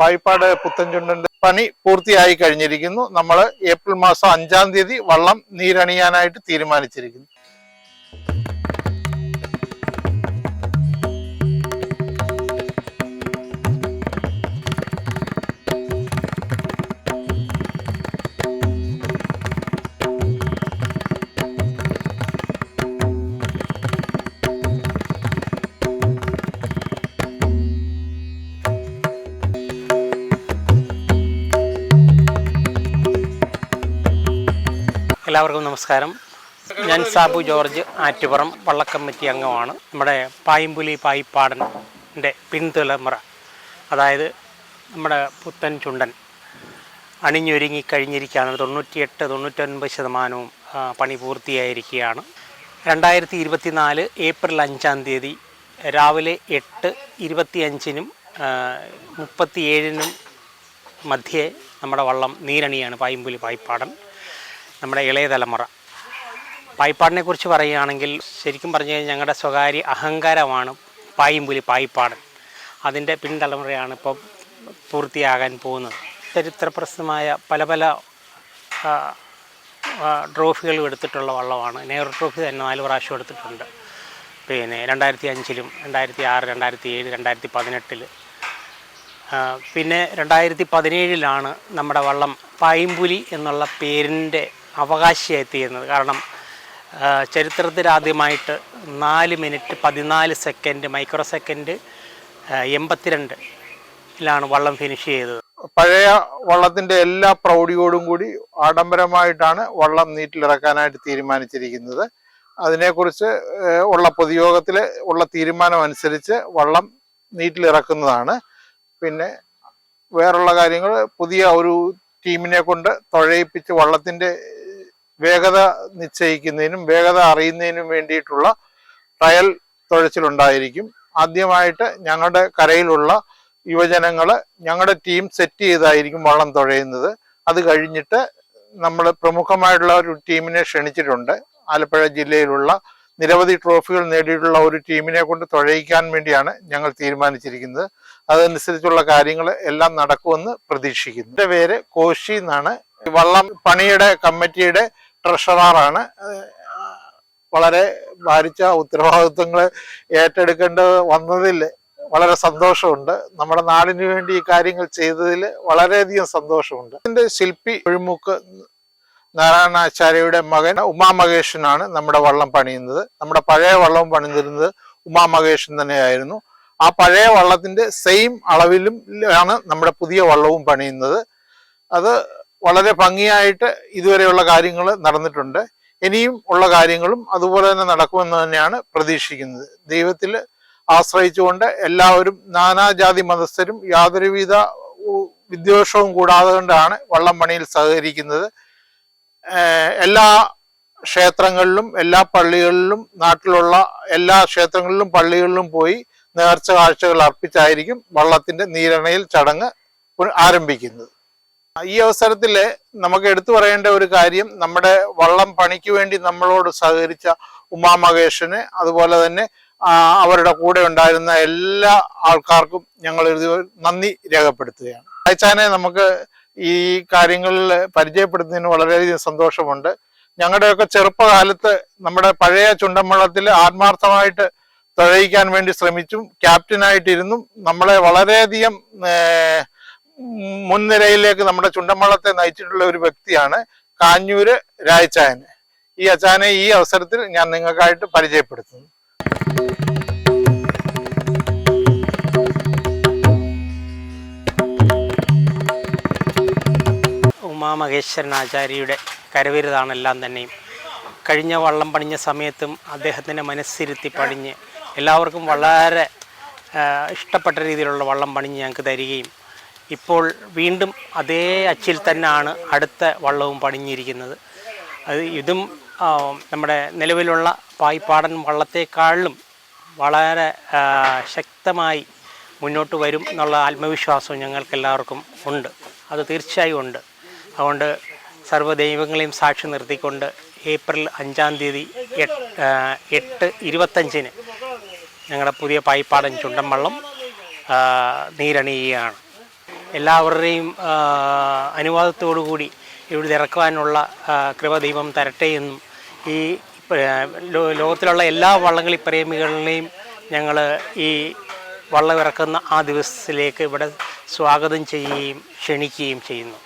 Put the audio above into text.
പായിപ്പാട് പുത്തൻചുണ്ടന്റെ പണി പൂർത്തിയായി കഴിഞ്ഞിരിക്കുന്നു. നമ്മൾ ഏപ്രിൽ മാസം അഞ്ചാം തീയതി വള്ളം നീരണിയാനായിട്ട് തീരുമാനിച്ചിരിക്കുന്നു. എല്ലാവർക്കും നമസ്കാരം. ഞാൻ സാബു ജോർജ് ആറ്റുപുറം വള്ളക്കമ്മറ്റി അംഗമാണ്. നമ്മുടെ പായമ്പുലി പായിപ്പാടന്റെ പിൻതലമുറ. അതായത് നമ്മുടെ പുത്തൻ ചുണ്ടൻ. അണിഞ്ഞൊരുങ്ങി കഴിഞ്ഞിരിക്കുകയാണ്. തൊണ്ണൂറ്റിയെട്ട് തൊണ്ണൂറ്റൊൻപത് ശതമാനവും പണി പൂർത്തിയായിരിക്കുകയാണ്. രണ്ടായിരത്തി ഇരുപത്തിനാല് ഏപ്രിൽ അഞ്ചാം തീയതി രാവിലെ എട്ട് ഇരുപത്തിയഞ്ചിനും മുപ്പത്തിയേഴിനും മധ്യേ നമ്മുടെ വള്ളം നീരണിയാണ് പായമ്പുലി പായിപ്പാടൻ. നമ്മുടെ ഇളയ തലമുറ. പായിപ്പാടിനെ കുറിച്ച് പറയുകയാണെങ്കിൽ ശരിക്കും പറഞ്ഞു കഴിഞ്ഞാൽ ഞങ്ങളുടെ സ്വകാര്യ അഹങ്കാരമാണ് പായിമ്പുലി പായിപ്പാടൻ. അതിന്റെ പിൻതലമുറയാണ് ഇപ്പോൾ പൂർത്തിയാകാൻ പോകുന്നത്. ചരിത്രപ്രസിദ്ധമായ പല പല ട്രോഫികളും എടുത്തിട്ടുള്ള വള്ളമാണ്. നെഹ്റു ട്രോഫി തന്നെ നാല് പ്രാവശ്യം എടുത്തിട്ടുണ്ട്. പിന്നെ രണ്ടായിരത്തി അഞ്ചിലും രണ്ടായിരത്തി ആറ് രണ്ടായിരത്തി ഏഴ് രണ്ടായിരത്തി പതിനെട്ടിൽ പിന്നെ രണ്ടായിരത്തി പതിനേഴിലാണ് നമ്മുടെ വള്ളം പായിമ്പുലി എന്നുള്ള പേരിന്റെ അവകാശിയായി തീരുന്നത് കാരണം ചരിത്രത്തിലാദ്യമായിട്ട് നാല് മിനിറ്റ് പതിനാല് സെക്കൻഡ് മൈക്രോ സെക്കൻഡ് എൺപത്തിരണ്ടിലാണ് വള്ളം ഫിനിഷ് ചെയ്തത്. പഴയ വള്ളത്തിന്റെ എല്ലാ പ്രൗഢിയോടും കൂടി ആഡംബരമായിട്ടാണ് വള്ളം നീറ്റിലിറക്കാനായിട്ട് തീരുമാനിച്ചിരിക്കുന്നത്. അതിനെക്കുറിച്ച് ഉള്ള പൊതുയോഗത്തിൽ ഉള്ള തീരുമാനം അനുസരിച്ച് വള്ളം നീറ്റിലിറക്കുന്നതാണ് പിന്നെ വേറുള്ള കാര്യങ്ങൾ പുതിയ ഒരു ടീമിനെ കൊണ്ട് തുഴയിപ്പിച്ച് വള്ളത്തിന്റെ വേഗത നിശ്ചയിക്കുന്നതിനും വേഗത അറിയുന്നതിനും വേണ്ടിയിട്ടുള്ള ട്രയൽ തുഴച്ചിലുണ്ടായിരിക്കും. ആദ്യമായിട്ട് ഞങ്ങളുടെ കരയിലുള്ള യുവജനങ്ങൾ ഞങ്ങളുടെ ടീം സെറ്റ് ചെയ്തായിരിക്കും വള്ളം തുഴയുന്നത്. അത് കഴിഞ്ഞിട്ട് നമ്മൾ പ്രമുഖമായിട്ടുള്ള ഒരു ടീമിനെ ക്ഷണിച്ചിട്ടുണ്ട്. ആലപ്പുഴ ജില്ലയിലുള്ള നിരവധി ട്രോഫികൾ നേടിയിട്ടുള്ള ഒരു ടീമിനെ കൊണ്ട് തുഴയിക്കാൻ വേണ്ടിയാണ് ഞങ്ങൾ തീരുമാനിച്ചിരിക്കുന്നത്. അതനുസരിച്ചുള്ള കാര്യങ്ങൾ എല്ലാം നടക്കുമെന്ന് പ്രതീക്ഷിക്കുന്നു. എന്റെ പേര് കോശി എന്നാണ്. വള്ളം പണിയുടെ കമ്മിറ്റിയുടെ ട്രഷറാറാണ്. വളരെ ഭാരിച്ച ഉത്തരവാദിത്വങ്ങൾ ഏറ്റെടുക്കേണ്ട വന്നതിൽ വളരെ സന്തോഷമുണ്ട്. നമ്മുടെ നാടിന് വേണ്ടി ഈ കാര്യങ്ങൾ ചെയ്തതിൽ വളരെയധികം സന്തോഷമുണ്ട്. എന്റെ ശില്പി ഒഴിമുക്ക് നാരായണാചാര്യയുടെ മകൻ ഉമാമഹേഷനാണ് നമ്മുടെ വള്ളം പണിയുന്നത്. നമ്മുടെ പഴയ വള്ളം പണിതിരുന്നത് ഉമാമഹേഷൻ തന്നെയായിരുന്നു. ആ പഴയ വള്ളത്തിന്റെ സെയിം അളവിലും ആണ് നമ്മുടെ പുതിയ വള്ളവും പണിയുന്നത്. അത് വളരെ ഭംഗിയായിട്ട് ഇതുവരെയുള്ള കാര്യങ്ങൾ നടന്നിട്ടുണ്ട്. ഇനിയും ഉള്ള കാര്യങ്ങളും അതുപോലെ തന്നെ നടക്കുമെന്ന് തന്നെയാണ് പ്രതീക്ഷിക്കുന്നത്. ദൈവത്തിൽ ആശ്രയിച്ചുകൊണ്ട് എല്ലാവരും നാനാജാതി മതസ്ഥരും യാതൊരുവിധ വിദ്വേഷവും കൂടാതെ കൊണ്ടാണ് വള്ളം പണിയിൽ സഹകരിക്കുന്നത്. എല്ലാ ക്ഷേത്രങ്ങളിലും എല്ലാ പള്ളികളിലും നാട്ടിലുള്ള എല്ലാ ക്ഷേത്രങ്ങളിലും പള്ളികളിലും പോയി നേർച്ച കാഴ്ചകൾ അർപ്പിച്ചായിരിക്കും വള്ളത്തിന്റെ നീരണയിൽ ചടങ്ങ് ആരംഭിക്കുന്നത്. ഈ അവസരത്തിൽ നമുക്ക് എടുത്തു പറയേണ്ട ഒരു കാര്യം നമ്മുടെ വള്ളം പണിക്ക് വേണ്ടി നമ്മളോട് സഹകരിച്ച ഉമാ ഉമാമഹേഷന് അതുപോലെ തന്നെ അവരുടെ കൂടെ ഉണ്ടായിരുന്ന എല്ലാ ആൾക്കാർക്കും ഞങ്ങൾ നന്ദി രേഖപ്പെടുത്തുകയാണ്. അയച്ചാനെ നമുക്ക് ഈ കാര്യങ്ങളിൽ പരിചയപ്പെടുത്തുന്നതിന് വളരെയധികം സന്തോഷമുണ്ട്. ഞങ്ങളുടെയൊക്കെ ചെറുപ്പകാലത്ത് നമ്മുടെ പഴയ ചുണ്ടമ്പള്ളത്തിൽ ആത്മാർത്ഥമായിട്ട് തുഴയിക്കാൻ വേണ്ടി ശ്രമിച്ചും ക്യാപ്റ്റനായിട്ടിരുന്നും നമ്മളെ വളരെയധികം മുൻനിരയിലേക്ക് നമ്മുടെ ചുണ്ടമ്പളത്തെ നയിച്ചിട്ടുള്ള ഒരു വ്യക്തിയാണ് കാഞ്ഞൂര് രായച്ചായൻ. ഈ അച്ചാനെ ഈ അവസരത്തിൽ ഞാൻ നിങ്ങൾക്കായിട്ട് പരിചയപ്പെടുത്തുന്നു. ഉമാമഹേശ്വരൻ ആചാര്യയുടെ കരവിരുതാണെല്ലാം തന്നെയും. കഴിഞ്ഞ വള്ളം പണിഞ്ഞ സമയത്തും അദ്ദേഹത്തിന്റെ മനസ്സിരുത്തി പണിഞ്ഞ് എല്ലാവർക്കും വളരെ ഇഷ്ടപ്പെട്ട രീതിയിലുള്ള വള്ളം പണിഞ്ഞ് ഞങ്ങൾക്ക് തരികയും ഇപ്പോൾ വീണ്ടും അതേ അച്ചിൽ തന്നെയാണ് അടുത്ത വള്ളവും പണിഞ്ഞിരിക്കുന്നത് അത് ഇതും നമ്മുടെ നിലവിലുള്ള പായ്പാടൻ വള്ളത്തെക്കാളിലും വളരെ ശക്തമായി മുന്നോട്ട് വരും എന്നുള്ള ആത്മവിശ്വാസവും ഞങ്ങൾക്കെല്ലാവർക്കും ഉണ്ട്. അത് തീർച്ചയായും ഉണ്ട്. അതുകൊണ്ട് സർവദൈവങ്ങളെയും സാക്ഷി നിർത്തിക്കൊണ്ട് ഏപ്രിൽ അഞ്ചാം തീയതി എട്ട് ഇരുപത്തഞ്ചിന് ഞങ്ങളുടെ പുതിയ പായ്പാടൻ ചുണ്ടൻ വള്ളം നീരണിയുകയാണ്. എല്ലാവരുടെയും അനുവാദത്തോടുകൂടി അനുവാദത്തോടു കൂടി ഇവിടെ ഇറക്കുവാനുള്ള കൃപ ദൈവം തരട്ടെ എന്നും ഈ ലോകത്തിലുള്ള എല്ലാ വള്ളംകളി പ്രേമികളെയും ഞങ്ങൾ ഈ വള്ളം ഇറക്കുന്ന ആ ദിവസത്തിലേക്ക് ഇവിടെ സ്വാഗതം ചെയ്യുകയും ക്ഷണിക്കുകയും ചെയ്യുന്നു.